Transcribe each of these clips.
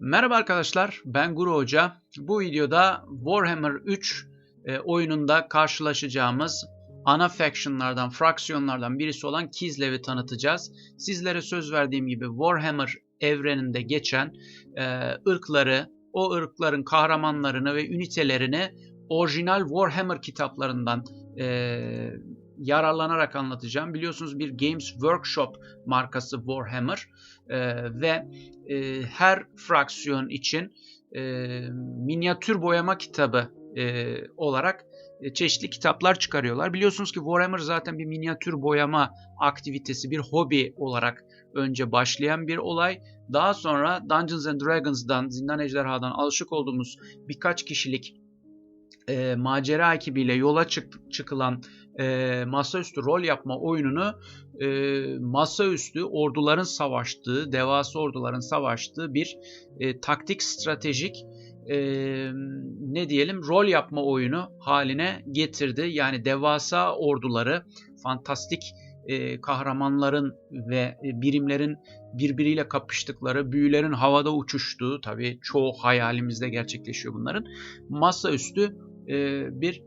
Merhaba arkadaşlar, ben Guru Hoca. Bu videoda Warhammer 3 e, oyununda karşılaşacağımız ana factionlardan, fraksiyonlardan birisi olan Kislev'i tanıtacağız. Sizlere söz verdiğim gibi Warhammer evreninde geçen e, ırkları, o ırkların kahramanlarını ve ünitelerini orijinal Warhammer kitaplarından e, yararlanarak anlatacağım. Biliyorsunuz bir Games Workshop markası Warhammer e, ve e, her fraksiyon için e, minyatür boyama kitabı e, olarak e, çeşitli kitaplar çıkarıyorlar. Biliyorsunuz ki Warhammer zaten bir minyatür boyama aktivitesi, bir hobi olarak önce başlayan bir olay. Daha sonra Dungeons and Dragons'dan, Zindan Ejderha'dan alışık olduğumuz birkaç kişilik e, macera ekibiyle yola çık, çıkılan e, masaüstü rol yapma oyununu e, masaüstü orduların savaştığı, devasa orduların savaştığı bir e, taktik stratejik e, ne diyelim rol yapma oyunu haline getirdi. Yani devasa orduları, fantastik e, kahramanların ve e, birimlerin birbiriyle kapıştıkları, büyülerin havada uçuştuğu, tabii çoğu hayalimizde gerçekleşiyor bunların, masaüstü e, bir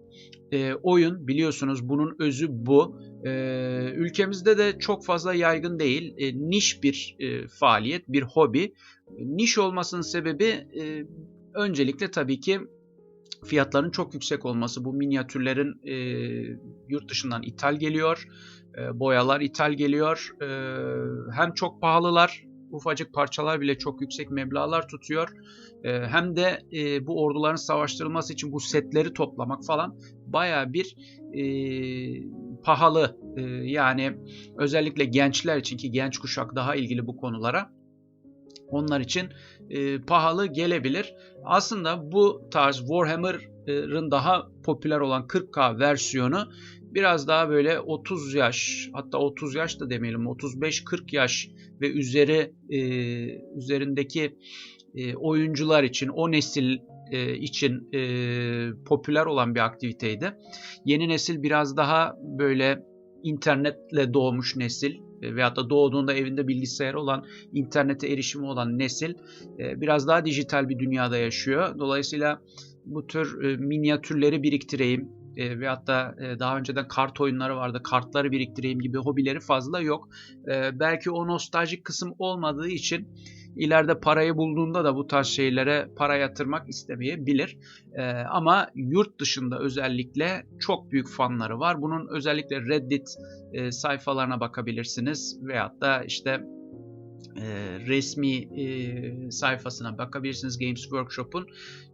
e, oyun biliyorsunuz bunun özü bu. E, ülkemizde de çok fazla yaygın değil. E, niş bir faaliyet, bir hobi. Niş olmasının sebebi öncelikle tabii ki fiyatların çok yüksek olması. Bu minyatürlerin yurt dışından ithal geliyor. Boyalar ithal geliyor. Hem çok pahalılar ufacık parçalar bile çok yüksek meblalar tutuyor. E, hem de e, bu orduların savaştırılması için bu setleri toplamak falan baya bir e, pahalı. E, yani özellikle gençler için ki genç kuşak daha ilgili bu konulara onlar için e, pahalı gelebilir. Aslında bu tarz Warhammer'ın daha popüler olan 40K versiyonu biraz daha böyle 30 yaş hatta 30 yaş da demeyelim 35-40 yaş ve üzeri e, üzerindeki e, oyuncular için o nesil e, için e, popüler olan bir aktiviteydi. Yeni nesil biraz daha böyle internetle doğmuş nesil e, veyahut da doğduğunda evinde bilgisayar olan, internete erişimi olan nesil e, biraz daha dijital bir dünyada yaşıyor. Dolayısıyla bu tür e, minyatürleri biriktireyim, e, veyahut da e, daha önceden kart oyunları vardı. Kartları biriktireyim gibi hobileri fazla yok. E, belki o nostaljik kısım olmadığı için ileride parayı bulduğunda da bu tarz şeylere para yatırmak istemeyebilir. E, ama yurt dışında özellikle çok büyük fanları var. Bunun özellikle Reddit e, sayfalarına bakabilirsiniz veyahut da işte e, resmi e, sayfasına bakabilirsiniz Games Workshop'un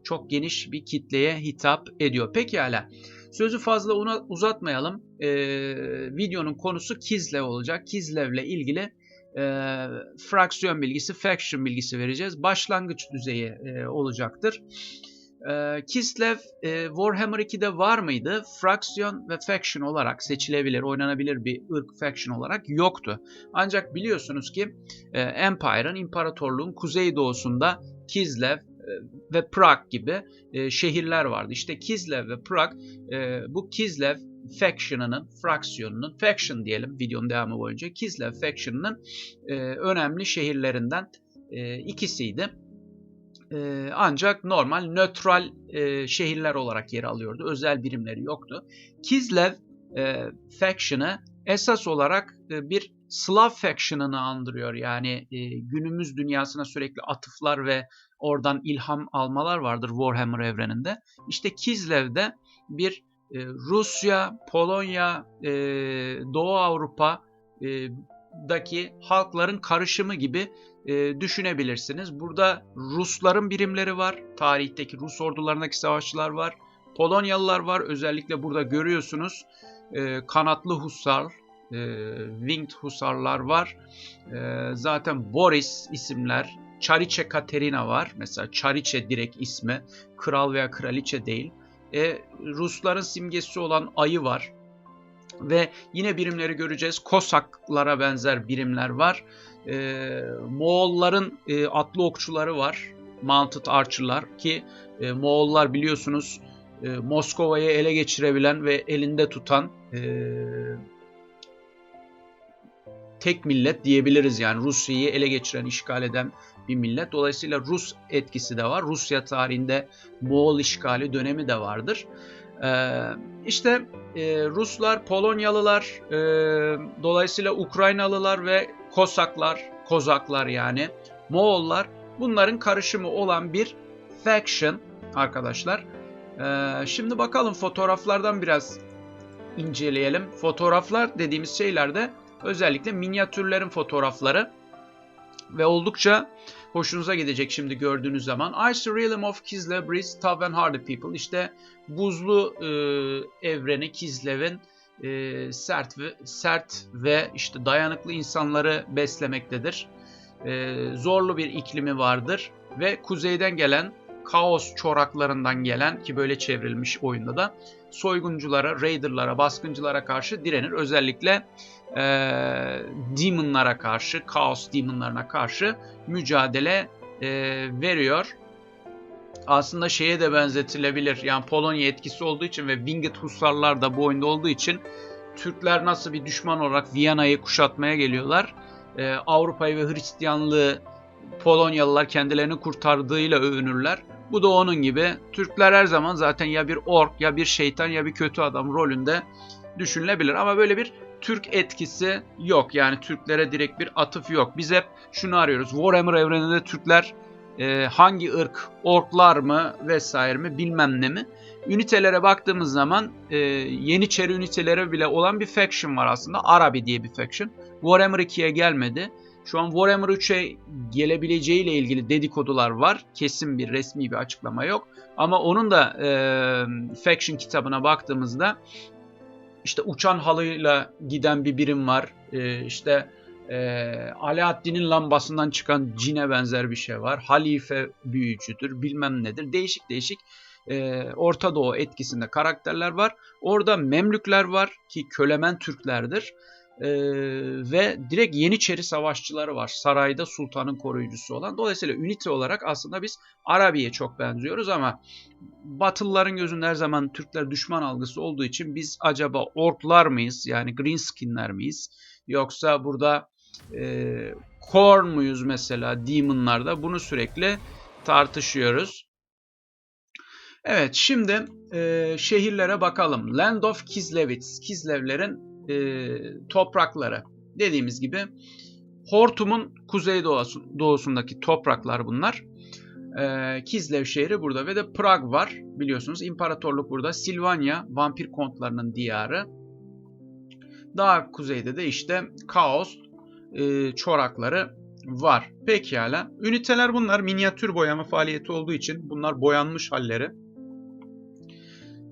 çok geniş bir kitleye hitap ediyor. Pekala sözü fazla ona uzatmayalım. E, videonun konusu Kizlev olacak. Kizlev'le ilgili e, fraksiyon bilgisi, faction bilgisi vereceğiz. Başlangıç düzeyi e, olacaktır. E, Kislev e, Warhammer 2'de var mıydı? Fraksiyon ve faction olarak seçilebilir, oynanabilir bir ırk faction olarak yoktu. Ancak biliyorsunuz ki e, Empire'ın, imparatorluğun kuzeydoğusunda Kislev ve Prag gibi e, şehirler vardı. İşte Kislev ve Prag e, bu Kislev faction'ının, fraksiyonunun, faction diyelim videonun devamı boyunca Kislev faction'ının e, önemli şehirlerinden e, ikisiydi. E, ancak normal nötral e, şehirler olarak yer alıyordu. Özel birimleri yoktu. Kislev e, faction'ı esas olarak e, bir Slav faction'ını andırıyor. Yani e, günümüz dünyasına sürekli atıflar ve oradan ilham almalar vardır Warhammer evreninde. İşte Kislev'de bir e, Rusya, Polonya, e, Doğu Avrupa e, daki halkların karışımı gibi e, düşünebilirsiniz. Burada Rusların birimleri var. Tarihteki Rus ordularındaki savaşçılar var. Polonyalılar var. Özellikle burada görüyorsunuz e, kanatlı husar, e, winged husarlar var. E, zaten Boris isimler, Çariçe Katerina var. Mesela Çariçe direkt ismi. Kral veya kraliçe değil. E, Rusların simgesi olan ayı var. Ve yine birimleri göreceğiz. Kosaklara benzer birimler var. E, Moğolların e, atlı okçuları var. Mounted Archer'lar ki e, Moğollar biliyorsunuz e, Moskova'yı ele geçirebilen ve elinde tutan e, tek millet diyebiliriz. Yani Rusya'yı ele geçiren, işgal eden bir millet. Dolayısıyla Rus etkisi de var. Rusya tarihinde Moğol işgali dönemi de vardır. Ee, işte e, Ruslar, Polonyalılar, e, dolayısıyla Ukraynalılar ve Kosaklar, Kozaklar yani, Moğollar bunların karışımı olan bir faction arkadaşlar. Ee, şimdi bakalım fotoğraflardan biraz inceleyelim. Fotoğraflar dediğimiz şeylerde özellikle minyatürlerin fotoğrafları ve oldukça hoşunuza gidecek şimdi gördüğünüz zaman. Ice Realm of Kislev breeds tough and hardy people. İşte buzlu e, evreni Kislev'in e, sert ve sert ve işte dayanıklı insanları beslemektedir. E, zorlu bir iklimi vardır ve kuzeyden gelen kaos çoraklarından gelen ki böyle çevrilmiş oyunda da soygunculara, raiderlara, baskıncılara karşı direnir. Özellikle e, demonlara karşı, kaos demonlarına karşı mücadele e, veriyor. Aslında şeye de benzetilebilir. Yani Polonya etkisi olduğu için ve Winged Husarlar da bu oyunda olduğu için Türkler nasıl bir düşman olarak Viyana'yı kuşatmaya geliyorlar. Ee, Avrupa'yı ve Hristiyanlığı Polonyalılar kendilerini kurtardığıyla övünürler. Bu da onun gibi. Türkler her zaman zaten ya bir ork ya bir şeytan ya bir kötü adam rolünde düşünülebilir. Ama böyle bir Türk etkisi yok. Yani Türklere direkt bir atıf yok. Biz hep şunu arıyoruz. Warhammer evreninde Türkler e, hangi ırk, orklar mı vesaire mi bilmem ne mi. Ünitelere baktığımız zaman e, Yeniçeri ünitelere bile olan bir faction var aslında. Arabi diye bir faction. Warhammer 2'ye gelmedi. Şu an Warhammer 3'e gelebileceği ile ilgili dedikodular var. Kesin bir resmi bir açıklama yok. Ama onun da e, Faction kitabına baktığımızda işte uçan halıyla giden bir birim var. E, işte e, Alaaddin'in lambasından çıkan cine benzer bir şey var. Halife büyücüdür bilmem nedir. Değişik değişik e, Orta Doğu etkisinde karakterler var. Orada Memlükler var ki kölemen Türklerdir. Ee, ve direkt Yeniçeri savaşçıları var. Sarayda sultanın koruyucusu olan. Dolayısıyla ünite olarak aslında biz Arabi'ye çok benziyoruz ama Batılıların gözünde her zaman Türkler düşman algısı olduğu için biz acaba orklar mıyız? Yani green skinler miyiz? Yoksa burada e, Korn muyuz mesela Demon'larda? Bunu sürekli tartışıyoruz. Evet şimdi e, şehirlere bakalım. Land of Kislevitz. Kislevlerin e, toprakları. Dediğimiz gibi Hortum'un kuzey doğusundaki topraklar bunlar. E, Kizlev şehri burada ve de Prag var biliyorsunuz. İmparatorluk burada. Silvanya vampir kontlarının diyarı. Daha kuzeyde de işte Kaos e, çorakları var. Pekala. Üniteler bunlar. Minyatür boyama faaliyeti olduğu için bunlar boyanmış halleri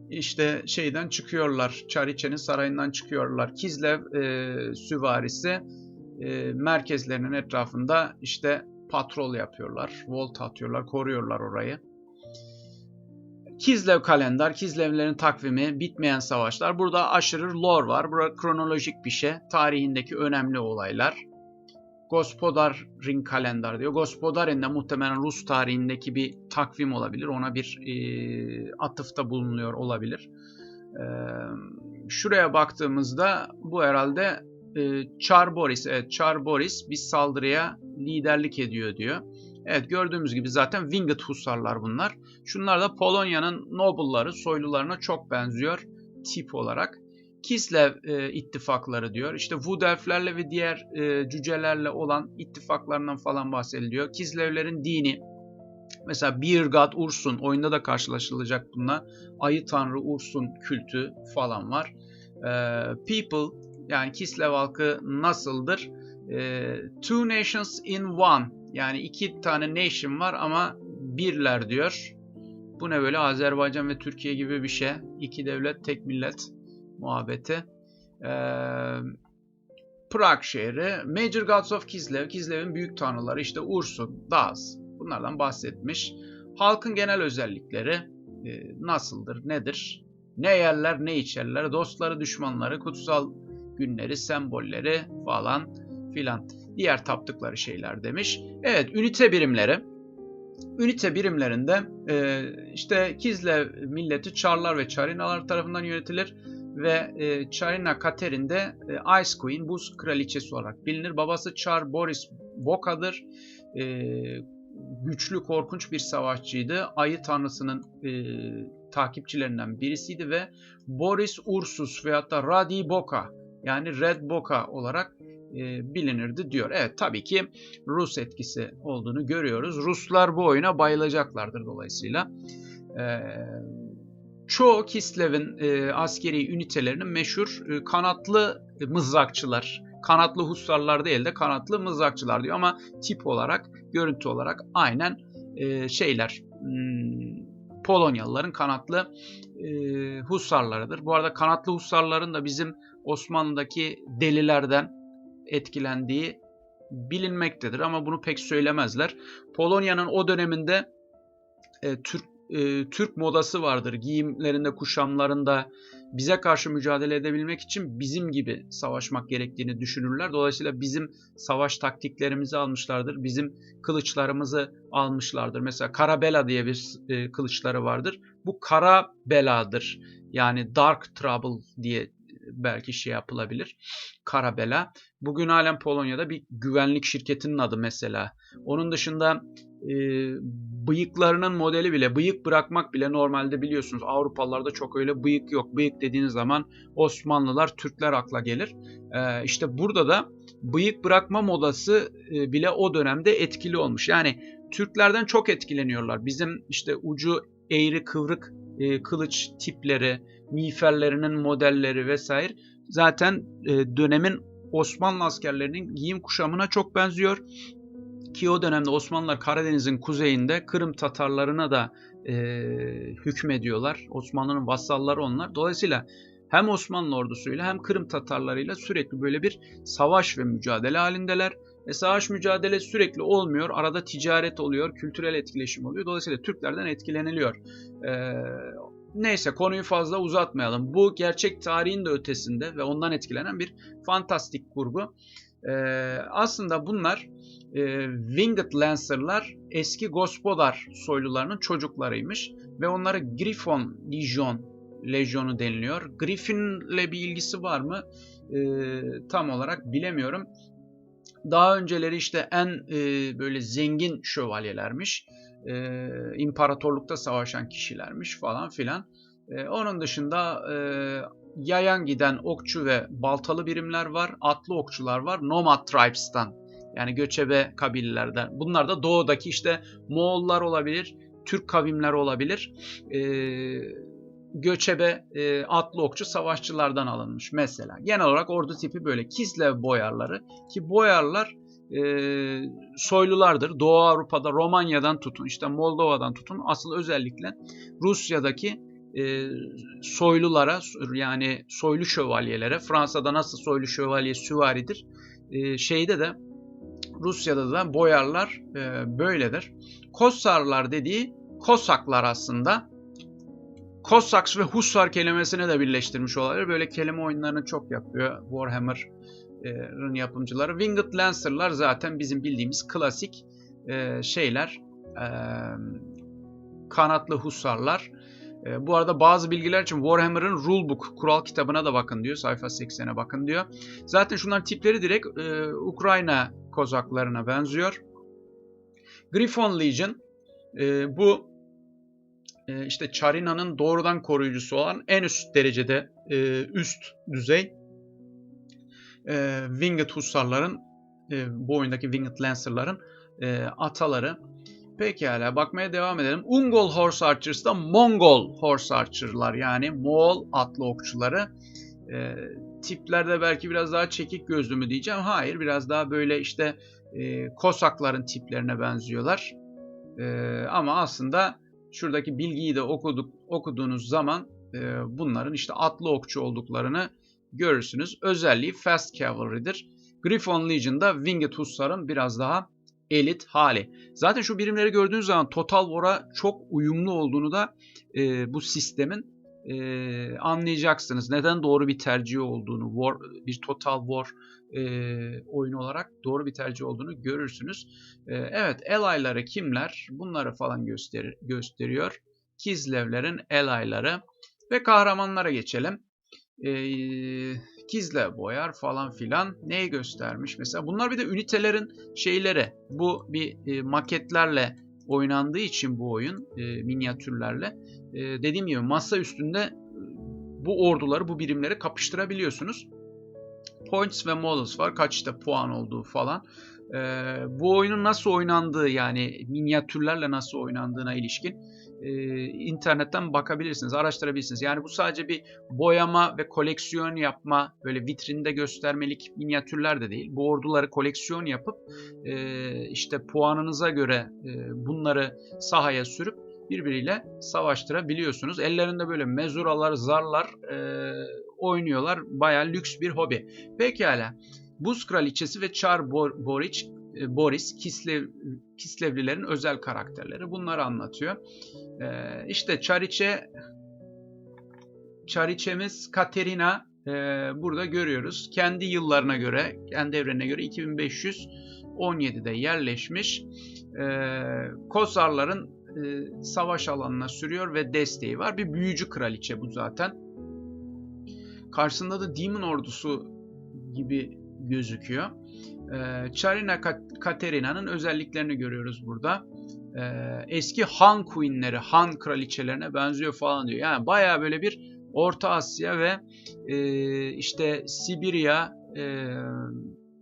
işte şeyden çıkıyorlar. Çariçe'nin sarayından çıkıyorlar. Kizlev e, süvarisi e, merkezlerinin etrafında işte patrol yapıyorlar. Volt atıyorlar, koruyorlar orayı. Kizlev kalender, Kizlevlerin takvimi, bitmeyen savaşlar. Burada aşırı lore var. Burada kronolojik bir şey. Tarihindeki önemli olaylar. Gospodar'ın kalender diyor. Gospodar'ın da muhtemelen Rus tarihindeki bir takvim olabilir. Ona bir e, atıfta bulunuyor olabilir. E, şuraya baktığımızda bu herhalde e, Çar Boris. Evet Çar Boris bir saldırıya liderlik ediyor diyor. Evet gördüğümüz gibi zaten Winged Husarlar bunlar. Şunlar da Polonya'nın noble'ları, soylularına çok benziyor tip olarak. Kislev e, ittifakları diyor. İşte Wood elflerle ve diğer e, cücelerle olan ittifaklarından falan bahsediliyor. Kislevlerin dini mesela Bir God Ursun oyunda da karşılaşılacak bununla. Ayı Tanrı Ursun kültü falan var. E, people yani Kislev halkı nasıldır? E, two nations in one yani iki tane nation var ama birler diyor. Bu ne böyle Azerbaycan ve Türkiye gibi bir şey. İki devlet tek millet muhabbeti. Ee, Prag şehri, Major Gods of Kislev, Kislev'in büyük tanrıları işte Ursun, Daz bunlardan bahsetmiş. Halkın genel özellikleri e, nasıldır, nedir? Ne yerler, ne içerler, dostları, düşmanları, kutsal günleri, sembolleri falan filan. Diğer taptıkları şeyler demiş. Evet, ünite birimleri. Ünite birimlerinde e, işte Kizlev milleti Çarlar ve Çarinalar tarafından yönetilir ve e, Charina Katerin de e, Ice Queen, Buz Kraliçesi olarak bilinir. Babası Char Boris Boka'dır. e, güçlü, korkunç bir savaşçıydı. Ayı tanrısının e, takipçilerinden birisiydi ve Boris Ursus veyahut da Radi Boka yani Red Boka olarak e, bilinirdi diyor. Evet tabii ki Rus etkisi olduğunu görüyoruz. Ruslar bu oyuna bayılacaklardır dolayısıyla. E, çoğu Kislev'in e, askeri ünitelerinin meşhur e, kanatlı mızrakçılar, kanatlı hussarlar değil de kanatlı mızrakçılar diyor ama tip olarak, görüntü olarak aynen e, şeyler, hmm, Polonyalıların kanatlı e, hussarlarıdır. Bu arada kanatlı hussarların da bizim Osmanlı'daki delilerden etkilendiği bilinmektedir ama bunu pek söylemezler. Polonya'nın o döneminde e, Türk e, Türk modası vardır. Giyimlerinde, kuşamlarında bize karşı mücadele edebilmek için bizim gibi savaşmak gerektiğini düşünürler. Dolayısıyla bizim savaş taktiklerimizi almışlardır. Bizim kılıçlarımızı almışlardır. Mesela Karabela diye bir e, kılıçları vardır. Bu kara beladır. Yani Dark Trouble diye belki şey yapılabilir. Karabela. Bugün halen Polonya'da bir güvenlik şirketinin adı mesela. Onun dışında e, bıyıklarının modeli bile, bıyık bırakmak bile normalde biliyorsunuz Avrupalılarda çok öyle bıyık yok. Bıyık dediğiniz zaman Osmanlılar, Türkler akla gelir. E, işte burada da bıyık bırakma modası e, bile o dönemde etkili olmuş. Yani Türklerden çok etkileniyorlar. Bizim işte ucu eğri kıvrık e, kılıç tipleri, miğferlerinin modelleri vesaire zaten e, dönemin Osmanlı askerlerinin giyim kuşamına çok benziyor. Ki o dönemde Osmanlılar Karadeniz'in kuzeyinde Kırım Tatarlarına da e, hükmediyorlar. Osmanlı'nın vassalları onlar. Dolayısıyla hem Osmanlı ordusuyla hem Kırım Tatarlarıyla sürekli böyle bir savaş ve mücadele halindeler. E, savaş mücadele sürekli olmuyor. Arada ticaret oluyor, kültürel etkileşim oluyor. Dolayısıyla Türklerden etkileniliyor. E, neyse konuyu fazla uzatmayalım. Bu gerçek tarihin de ötesinde ve ondan etkilenen bir fantastik kurgu. E, aslında bunlar e, Winged Lancer'lar eski Gospodar soylularının çocuklarıymış ve onlara Griffon Legion Lejyonu deniliyor. Griffin'le bir ilgisi var mı? E, tam olarak bilemiyorum. Daha önceleri işte en e, böyle zengin şövalyelermiş. E, imparatorlukta savaşan kişilermiş falan filan. E, onun dışında e, yayan giden okçu ve baltalı birimler var. Atlı okçular var. Nomad tribes'tan yani göçebe kabilelerden. Bunlar da doğudaki işte Moğollar olabilir, Türk kavimler olabilir. E, göçebe e, atlı okçu savaşçılardan alınmış mesela. Genel olarak ordu tipi böyle. Kislev boyarları ki boyarlar e, soylulardır. Doğu Avrupa'da Romanya'dan tutun işte Moldova'dan tutun asıl özellikle Rusya'daki e, soylulara yani soylu şövalyelere Fransa'da nasıl soylu şövalye süvaridir e, şeyde de Rusya'da da boyarlar e, böyledir. Kosarlar dediği Kosaklar aslında Cossacks ve Hussar kelimesini de birleştirmiş olabilir. Böyle kelime oyunlarını çok yapıyor Warhammer'ın yapımcıları. Winged Lancer'lar zaten bizim bildiğimiz klasik e, şeyler. E, kanatlı Hussarlar. E, bu arada bazı bilgiler için Warhammer'ın Rulebook, kural kitabına da bakın diyor. Sayfa 80'e bakın diyor. Zaten şunların tipleri direkt Ukrayna kozaklarına benziyor. Griffon Legion bu e, işte Charina'nın doğrudan koruyucusu olan en üst derecede e, üst düzey e, Winged Hussarların e, bu oyundaki Winged Lancer'ların e, ataları. Pekala bakmaya devam edelim. Ungol Horse Archers da Mongol Horse Archer'lar yani Moğol atlı okçuları. E, tiplerde belki biraz daha çekik gözlü mü diyeceğim. Hayır biraz daha böyle işte e, Kosakların tiplerine benziyorlar. E, ama aslında şuradaki bilgiyi de okuduk, okuduğunuz zaman e, bunların işte atlı okçu olduklarını görürsünüz. Özelliği Fast Cavalry'dir. Griffon Legion'da Winged Hussar'ın biraz daha elit hali. Zaten şu birimleri gördüğünüz zaman Total War'a çok uyumlu olduğunu da e, bu sistemin e, anlayacaksınız. Neden doğru bir tercih olduğunu, War, bir Total War e, oyunu olarak doğru bir tercih olduğunu görürsünüz. E, evet, Ally'ları kimler? Bunları falan göster gösteriyor. Kizlevlerin Ally'ları ve kahramanlara geçelim. E, Kizle boyar falan filan. Neyi göstermiş? Mesela bunlar bir de ünitelerin şeyleri. Bu bir e, maketlerle oynandığı için bu oyun e, minyatürlerle. E, dediğim gibi masa üstünde e, bu orduları, bu birimleri kapıştırabiliyorsunuz. Points ve models var. Kaçta puan olduğu falan. E, bu oyunun nasıl oynandığı yani minyatürlerle nasıl oynandığına ilişkin e, internetten bakabilirsiniz, araştırabilirsiniz. Yani bu sadece bir boyama ve koleksiyon yapma, böyle vitrinde göstermelik minyatürler de değil. Bu orduları koleksiyon yapıp e, işte puanınıza göre e, bunları sahaya sürüp birbiriyle savaştırabiliyorsunuz. Ellerinde böyle mezuralar, zarlar e, oynuyorlar. Bayağı lüks bir hobi. Pekala. Buz Kraliçesi ve Çar Boric e, Boris, Kislev, Kislevlilerin özel karakterleri. Bunları anlatıyor. Ee, işte Çariçe Çariçemiz Katerina e, burada görüyoruz. Kendi yıllarına göre, kendi evrenine göre 2517'de yerleşmiş. E, Kosarların e, savaş alanına sürüyor ve desteği var. Bir büyücü kraliçe bu zaten. Karşısında da Demon ordusu gibi gözüküyor. Charina Katerina'nın özelliklerini görüyoruz burada. Ee, eski Han Queen'leri, Han kraliçelerine benziyor falan diyor. Yani baya böyle bir Orta Asya ve e, işte Sibirya, e,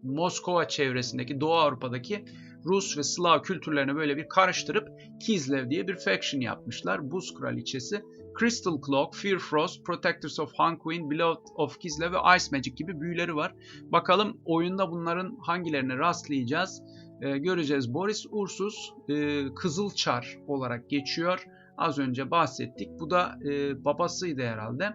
Moskova çevresindeki Doğu Avrupa'daki Rus ve Slav kültürlerini böyle bir karıştırıp Kislev diye bir faction yapmışlar. Buz kraliçesi Crystal Cloak, Fear Frost, Protectors of Han Queen, Beloved of Kislev ve Ice Magic gibi büyüleri var. Bakalım oyunda bunların hangilerine rastlayacağız. Ee, göreceğiz. Boris Ursus e, Kızılçar olarak geçiyor. Az önce bahsettik. Bu da e, babasıydı herhalde.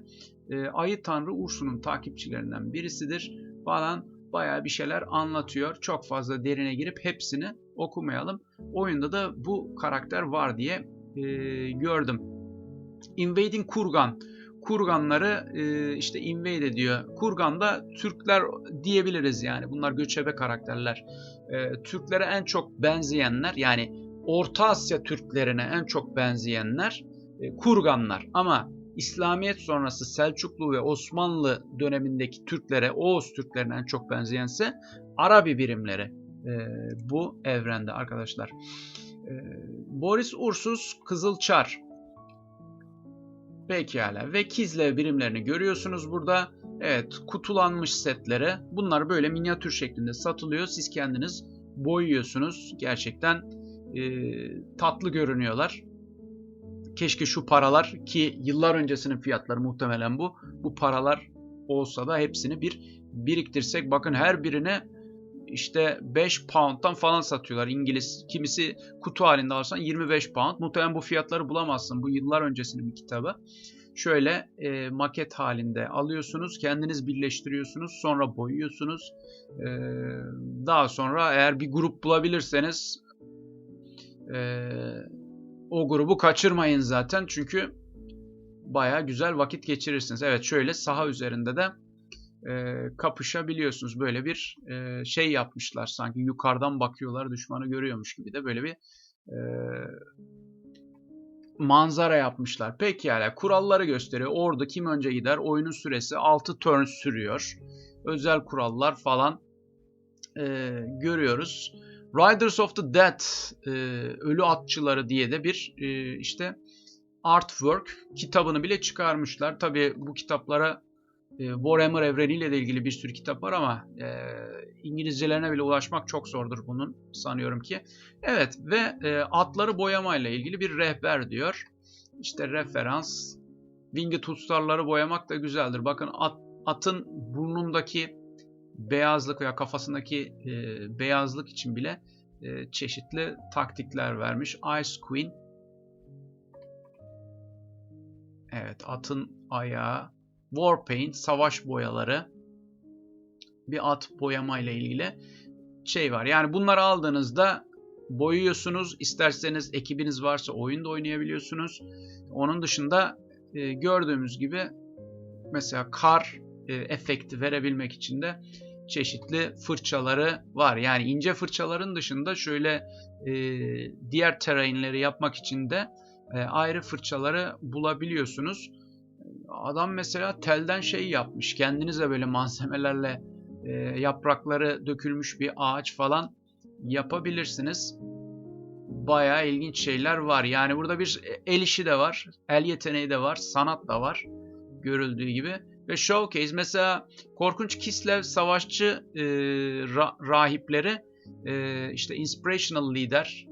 E, Ayı Tanrı Ursu'nun takipçilerinden birisidir falan bayağı bir şeyler anlatıyor. Çok fazla derine girip hepsini okumayalım. Oyunda da bu karakter var diye e, gördüm. Invading Kurgan. Kurganları e, işte invade ediyor. Kurgan da Türkler diyebiliriz yani. Bunlar göçebe karakterler. E, Türklere en çok benzeyenler yani Orta Asya Türklerine en çok benzeyenler e, Kurganlar. Ama İslamiyet sonrası Selçuklu ve Osmanlı dönemindeki Türklere, Oğuz Türklerine en çok benzeyense Arabi birimleri e, bu evrende arkadaşlar. E, Boris Ursuz Kızılçar Pekala ve Kizlev birimlerini görüyorsunuz burada. Evet kutulanmış setleri. Bunlar böyle minyatür şeklinde satılıyor. Siz kendiniz boyuyorsunuz. Gerçekten e, tatlı görünüyorlar. Keşke şu paralar ki yıllar öncesinin fiyatları muhtemelen bu. Bu paralar olsa da hepsini bir biriktirsek. Bakın her birine işte 5 pound'dan falan satıyorlar. İngiliz kimisi kutu halinde alsan 25 pound. Muhtemelen bu fiyatları bulamazsın. Bu yıllar öncesinin bir kitabı. Şöyle e, maket halinde alıyorsunuz. Kendiniz birleştiriyorsunuz. Sonra boyuyorsunuz. E, daha sonra eğer bir grup bulabilirseniz e, o grubu kaçırmayın zaten. Çünkü baya güzel vakit geçirirsiniz. Evet şöyle saha üzerinde de e, kapışabiliyorsunuz. Böyle bir e, şey yapmışlar sanki yukarıdan bakıyorlar düşmanı görüyormuş gibi de böyle bir e, manzara yapmışlar. Peki yani kuralları gösteriyor. Orada kim önce gider? Oyunun süresi 6 turn sürüyor. Özel kurallar falan e, görüyoruz. Riders of the Dead, e, Ölü Atçıları diye de bir e, işte artwork kitabını bile çıkarmışlar. Tabi bu kitaplara Warhammer evreniyle de ilgili bir sürü kitap var ama e, İngilizcelerine bile ulaşmak çok zordur bunun sanıyorum ki. Evet ve e, atları boyamayla ilgili bir rehber diyor. İşte referans. Winged Hussarları boyamak da güzeldir. Bakın at, atın burnundaki beyazlık veya kafasındaki e, beyazlık için bile e, çeşitli taktikler vermiş. Ice Queen. Evet atın ayağı. Warpaint savaş boyaları. Bir at boyama ile ilgili şey var. Yani bunları aldığınızda boyuyorsunuz. İsterseniz ekibiniz varsa oyunda oynayabiliyorsunuz. Onun dışında e, gördüğümüz gibi mesela kar e, efekti verebilmek için de çeşitli fırçaları var. Yani ince fırçaların dışında şöyle e, diğer terrainleri yapmak için de e, ayrı fırçaları bulabiliyorsunuz. Adam mesela telden şey yapmış. Kendinize böyle malzemelerle e, yaprakları dökülmüş bir ağaç falan yapabilirsiniz. Bayağı ilginç şeyler var. Yani burada bir el işi de var. El yeteneği de var. Sanat da var. Görüldüğü gibi. Ve Showcase mesela korkunç Kislev savaşçı e, ra- rahipleri e, işte inspirational lider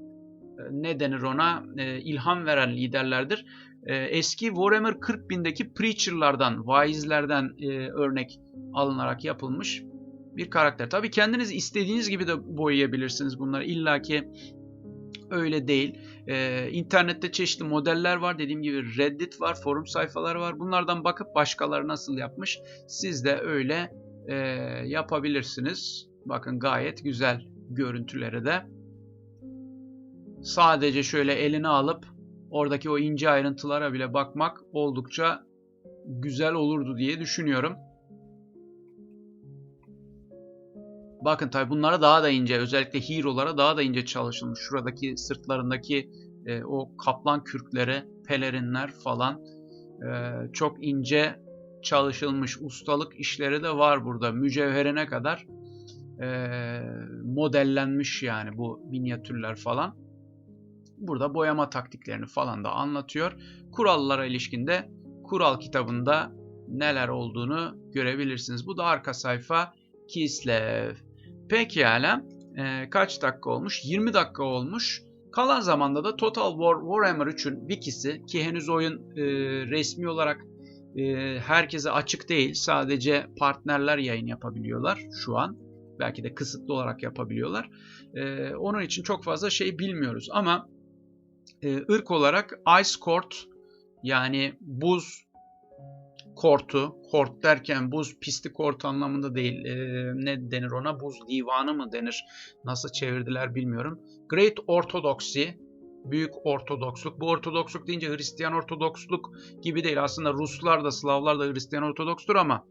e, ne denir ona e, ilham veren liderlerdir. E, eski Warhammer 40.000'deki preacher'lardan, vaizlerden e, örnek alınarak yapılmış bir karakter. Tabii kendiniz istediğiniz gibi de boyayabilirsiniz bunları. İlla ki öyle değil. Ee, internette çeşitli modeller var. Dediğim gibi Reddit var, forum sayfaları var. Bunlardan bakıp başkaları nasıl yapmış siz de öyle e, yapabilirsiniz. Bakın gayet güzel görüntüleri de. Sadece şöyle eline alıp oradaki o ince ayrıntılara bile bakmak oldukça güzel olurdu diye düşünüyorum. Bakın tabi bunlara daha da ince özellikle hero'lara daha da ince çalışılmış. Şuradaki sırtlarındaki e, o kaplan kürkleri, pelerinler falan e, çok ince çalışılmış. Ustalık işleri de var burada. Mücevherine kadar e, modellenmiş yani bu minyatürler falan. Burada boyama taktiklerini falan da anlatıyor. Kurallara ilişkinde kural kitabında neler olduğunu görebilirsiniz. Bu da arka sayfa Kislev. Pekala. E, kaç dakika olmuş? 20 dakika olmuş. Kalan zamanda da Total War Warhammer 3'ün wikisi ki henüz oyun e, resmi olarak e, herkese açık değil. Sadece partnerler yayın yapabiliyorlar şu an. Belki de kısıtlı olarak yapabiliyorlar. E, onun için çok fazla şey bilmiyoruz. Ama e, ırk olarak Ice Court yani buz kortu, kort derken buz pisti kort anlamında değil. E, ne denir ona? Buz divanı mı denir? Nasıl çevirdiler bilmiyorum. Great Orthodoxy, büyük ortodoksluk. Bu ortodoksluk deyince Hristiyan ortodoksluk gibi değil. Aslında Ruslar da Slavlar da Hristiyan ortodokstur ama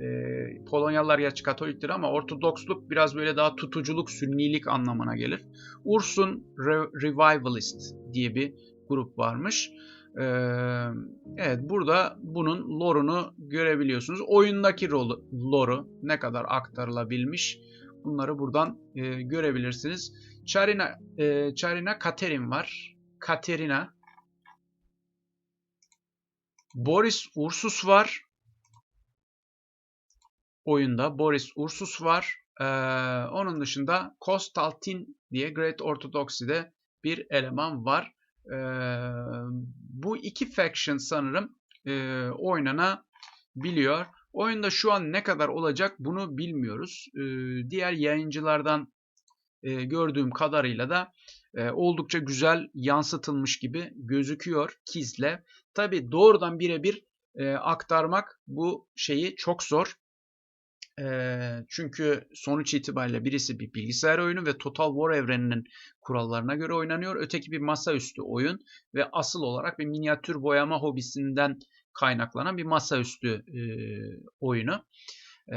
e, Polonyalılar gerçi Katoliktir ama ortodoksluk biraz böyle daha tutuculuk, sünnilik anlamına gelir. Ursun Re- Revivalist diye bir grup varmış. Ee, evet burada bunun lore'unu görebiliyorsunuz. Oyundaki rolü, lore'u ne kadar aktarılabilmiş bunları buradan e, görebilirsiniz. Charina, e, Charina Katerin var. Katerina. Boris Ursus var. Oyunda Boris Ursus var. Ee, onun dışında Kostaltin diye Great Orthodoxy'de bir eleman var. Ee, bu iki faction sanırım e, oynanabiliyor. Oyunda şu an ne kadar olacak bunu bilmiyoruz. Ee, diğer yayıncılardan e, gördüğüm kadarıyla da e, oldukça güzel yansıtılmış gibi gözüküyor Kiz'le. Tabi doğrudan birebir e, aktarmak bu şeyi çok zor. Çünkü sonuç itibariyle birisi bir bilgisayar oyunu ve Total War evreninin kurallarına göre oynanıyor. Öteki bir masaüstü oyun ve asıl olarak bir minyatür boyama hobisinden kaynaklanan bir masaüstü e, oyunu. E,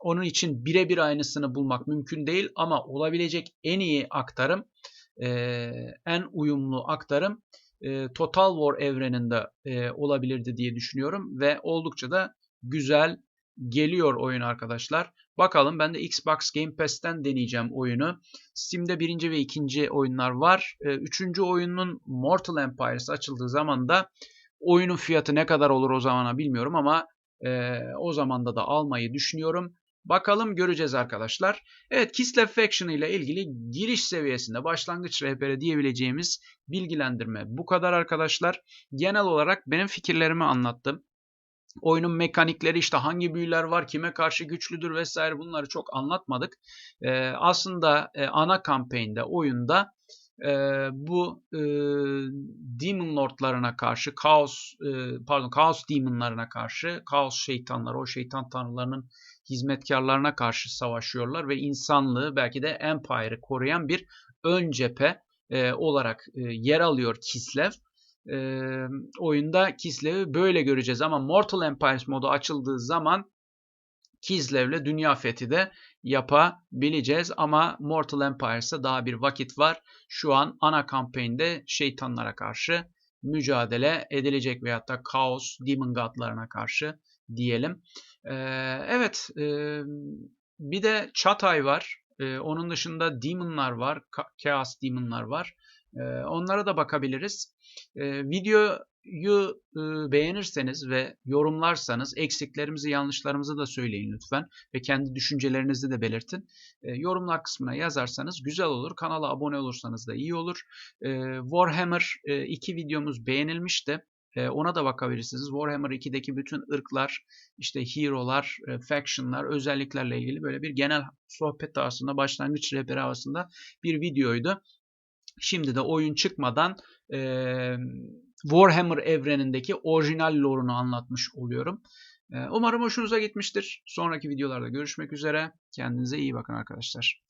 onun için birebir aynısını bulmak mümkün değil ama olabilecek en iyi aktarım, e, en uyumlu aktarım e, Total War evreninde e, olabilirdi diye düşünüyorum ve oldukça da güzel geliyor oyun arkadaşlar. Bakalım ben de Xbox Game Pass'ten deneyeceğim oyunu. Steam'de birinci ve ikinci oyunlar var. E, üçüncü oyunun Mortal Empires açıldığı zaman da oyunun fiyatı ne kadar olur o zamana bilmiyorum ama e, o zamanda da almayı düşünüyorum. Bakalım göreceğiz arkadaşlar. Evet Kislev Faction ile ilgili giriş seviyesinde başlangıç rehberi diyebileceğimiz bilgilendirme bu kadar arkadaşlar. Genel olarak benim fikirlerimi anlattım. Oyunun mekanikleri işte hangi büyüler var, kime karşı güçlüdür vesaire bunları çok anlatmadık. Ee, aslında e, ana kampanyada, oyunda e, bu e, Demon Lordlarına karşı, Kaos, e, pardon Kaos Demonlarına karşı, Kaos şeytanları, o şeytan tanrılarının hizmetkarlarına karşı savaşıyorlar ve insanlığı belki de Empire'ı koruyan bir ön cephe e, olarak e, yer alıyor Kislev e, oyunda Kislev'i böyle göreceğiz ama Mortal Empires modu açıldığı zaman Kislev'le dünya fethi de yapabileceğiz ama Mortal Empires'a daha bir vakit var. Şu an ana kampanyada şeytanlara karşı mücadele edilecek veyahut da Kaos Demon God'larına karşı diyelim. Ee, evet e, bir de Çatay var. Ee, onun dışında Demon'lar var. Chaos Demon'lar var. Ee, onlara da bakabiliriz. Ee, videoyu e, beğenirseniz ve yorumlarsanız eksiklerimizi yanlışlarımızı da söyleyin lütfen. Ve kendi düşüncelerinizi de belirtin. Ee, yorumlar kısmına yazarsanız güzel olur. Kanala abone olursanız da iyi olur. Warhammer e, 2 videomuz beğenilmişti. E, ona da bakabilirsiniz. Warhammer 2'deki bütün ırklar, işte hero'lar, e, faction'lar, özelliklerle ilgili böyle bir genel sohbet havasında, başlangıç rehberi havasında bir videoydu. Şimdi de oyun çıkmadan e, Warhammer evrenindeki orijinal lore'unu anlatmış oluyorum. E, umarım hoşunuza gitmiştir. Sonraki videolarda görüşmek üzere. Kendinize iyi bakın arkadaşlar.